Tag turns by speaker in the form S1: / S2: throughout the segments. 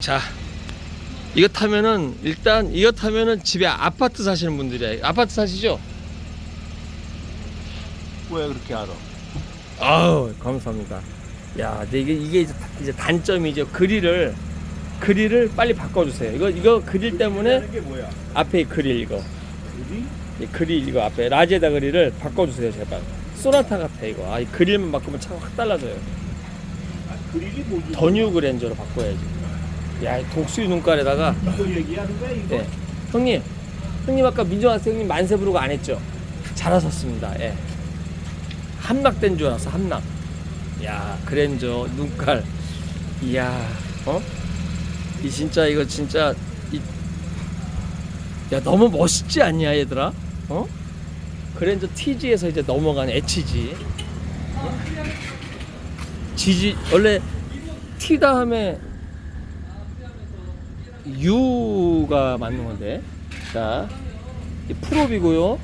S1: 자, 이거 타면은 일단 이거 타면은 집에 아파트 사시는 분들이야. 아파트 사시죠?
S2: 왜 그렇게 알아?
S1: 아우 감사합니다. 야, 근데 이게 이게 이제, 다- 이제 단점이죠. 그릴을 그릴을 빨리 바꿔주세요. 이거 이거 그릴 때문에
S2: 게 뭐야?
S1: 앞에 이 그릴 이거
S2: 우리?
S1: 이 그릴 이거 앞에 라제다 그릴을 바꿔주세요 제발. 소나타 같아 이거. 아, 이 그릴만 바꾸면 차가 확 달라져요.
S2: 아, 그릴이 뭐지?
S1: 더뉴 그랜저로 바꿔야지. 야, 이 독수리 눈깔에다가
S2: 이거 얘기하는 거야 이거?
S1: 네. 형님, 형님 아까 민정아 형님 만세 부르고 안 했죠? 잘하셨습니다. 예. 함락된 줄 알았어, 함락. 야, 그랜저, 눈깔. 이야, 어? 이 진짜 이거 진짜 이, 야 너무 멋있지 않냐 얘들아? 어? 그랜저 TG에서 이제 넘어간 HG. 어? GG 원래 T 다음에 U가 맞는 건데. 자, 이 프로비고요.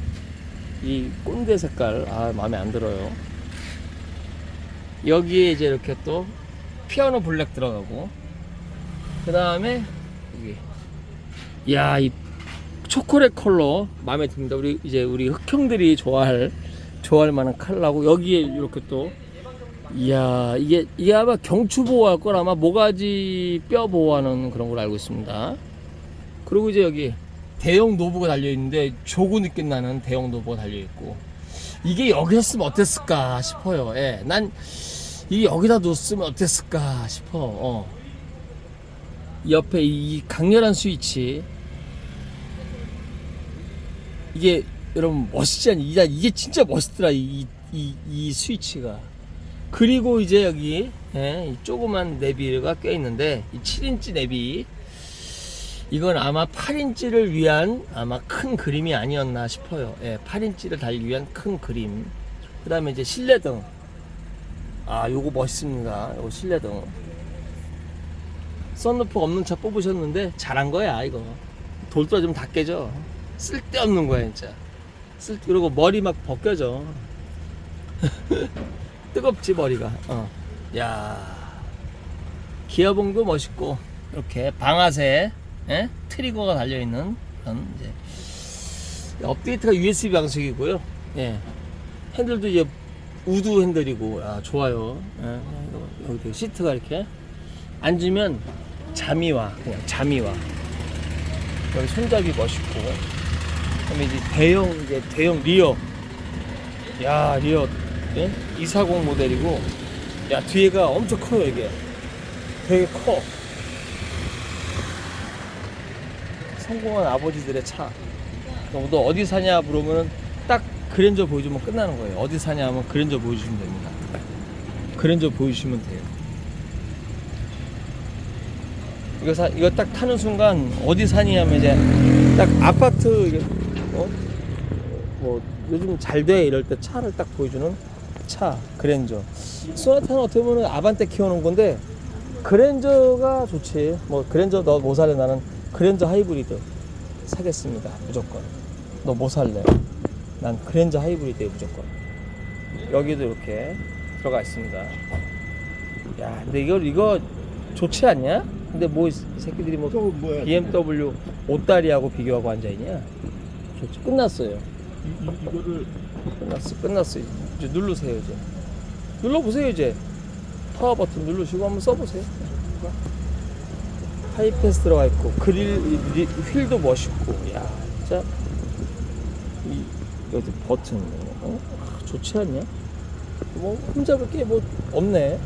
S1: 이 꼰대 색깔 아 마음에 안 들어요. 여기에 이제 이렇게 또 피아노 블랙 들어가고 그 다음에 여기 이야 이 초콜릿 컬러 마음에 듭니다. 우리 이제 우리 흑형들이 좋아할 좋아할 만한 컬러고 여기에 이렇게 또 이야 이게 이게 아마 경추 보호할 걸 아마 모가지 뼈 보호하는 그런 걸 알고 있습니다. 그리고 이제 여기 대형 노브가 달려 있는데 조고 느낌 나는 대형 노브가 달려 있고 이게 여기서 쓰면 어땠을까 싶어요. 예, 난 이게 여기다 뒀으면 어땠을까 싶어. 어. 이 옆에 이 강렬한 스위치 이게 여러분 멋있지 않니? 이게 진짜 멋있더라 이, 이, 이 스위치가. 그리고 이제 여기 예, 이 조그만 내비가 껴 있는데 이 7인치 내비 이건 아마 8인치를 위한 아마 큰 그림이 아니었나 싶어요. 예, 8인치를 달기 위한 큰 그림. 그 다음에 이제 실내등. 아, 요거 멋있습니다. 요거 실내등. 썬루프 없는 차 뽑으셨는데 잘한 거야, 이거. 돌 떨어지면 다 깨져. 쓸데없는 거야, 진짜. 쓸, 그리고 머리 막 벗겨져. 뜨겁지, 머리가. 어. 야 기어봉도 멋있고, 이렇게 방아쇠, 예? 트리거가 달려 있는 그런 이제 업데이트가 USB 방식이고요. 예. 핸들도 이제 우드 핸들이고, 아, 좋아요. 예. 여기 시트가 이렇게 앉으면 잠이 와. 그냥 잠이 와. 여기 손잡이 멋있고. 그다음에 이제 대형 이제 대형 리어. 야 리어. 예? 240 모델이고. 야 뒤에가 엄청 커요 이게. 되게 커. 성공한 아버지들의 차. 그럼 너 어디 사냐 물어보면 딱 그랜저 보여주면 끝나는 거예요. 어디 사냐 하면 그랜저 보여주시면 됩니다. 그랜저 보여주시면 돼요. 이거 사, 이거 딱 타는 순간 어디 사니 하면 이제 딱 아파트 어? 뭐 요즘 잘 돼 이럴 때 차를 딱 보여주는 차 그랜저. 소나타는 어떻게 보면 아반떼 키워놓은 건데 그랜저가 좋지. 뭐 그랜저 너 뭐 살래? 나는 그랜저 하이브리드 사겠습니다 무조건. 너 뭐 살래? 난 그랜저 하이브리드에 무조건. 여기도 이렇게 들어가 있습니다. 야 근데 이거 이거 좋지 않냐? 근데 뭐 이 새끼들이 뭐? BMW 옷다리하고 비교하고 앉아 있냐? 좋지. 끝났어요
S2: 이, 이, 이거를
S1: 끝났어 끝났어. 이제 누르세요 이제. 눌러보세요 이제. 파워 버튼 누르시고 한번 써보세요. 하이패스 들어가 있고 그릴 이 리- 휠도 멋있고. 야 진짜. 이 여기 버튼. 어? 아, 좋지 않냐? 뭐 흠잡을 게 뭐 없네.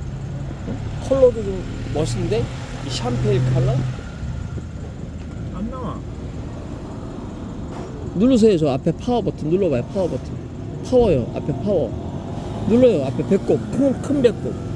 S1: 응? 컬러도 좀 멋있는데? 이 샴페인 컬러
S2: 안 나와.
S1: 누르세요. 저 앞에 파워 버튼 눌러봐요. 파워 버튼. 파워요. 앞에 파워. 눌러요. 앞에 배꼽. 큰, 큰 배꼽